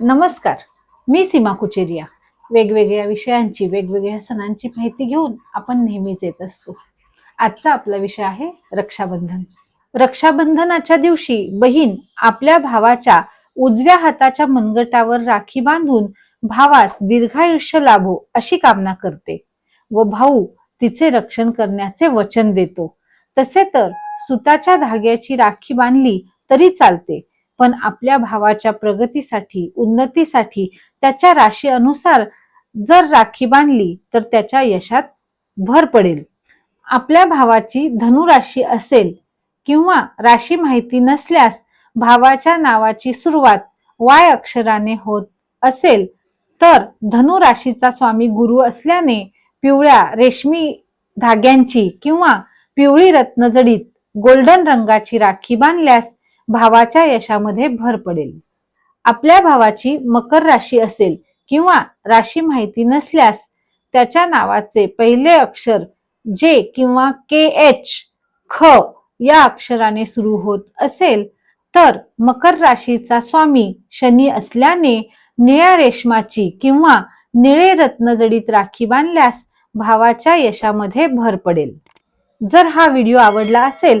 नमस्कार. मी सीमा कुचेरिया. वेगवेगळ्या विषयांची वेगवेगळ्या सणांची माहिती घेऊन आपण नेहमीच येत असतो. आजचा आपला विषय आहे रक्षाबंधन. रक्षाबंधनाच्या दिवशी बहीण आपल्या भावाच्या उजव्या हाताच्या मनगटावर राखी बांधून भावास दीर्घायुष्य लाभो अशी कामना करते व भाऊ तिचे रक्षण करण्याचे वचन देतो. तसे तर सुताच्या धाग्याची राखी बांधली तरी चालते. पण आपल्या भावाच्या प्रगतीसाठी उन्नतीसाठी त्याच्या राशी अनुसार जर राखी बांधली तर त्याच्या यशात भर पडेल. आपल्या भावाची धनुराशी असेल किंवा राशी माहिती नसल्यास भावाच्या नावाची सुरुवात वाय अक्षराने होत असेल तर धनु राशीचा स्वामी गुरु असल्याने पिवळ्या रेशमी धाग्यांची किंवा पिवळी रत्नजडीत गोल्डन रंगाची राखी बांधल्यास भावाच्या यशामध्ये भर पडेल. आपल्या भावाची मकर राशी असेल किंवा राशी माहिती नसल्यास त्याच्या नावाचे पहिले अक्षर जे किंवा के एच ख या अक्षराने सुरू होत असेल तर मकर राशीचा स्वामी शनी असल्याने निळ्या रेशमाची किंवा निळे रत्नजडीत राखी बांधल्यास भावाच्या यशामध्ये भर पडेल. जर हा व्हिडिओ आवडला असेल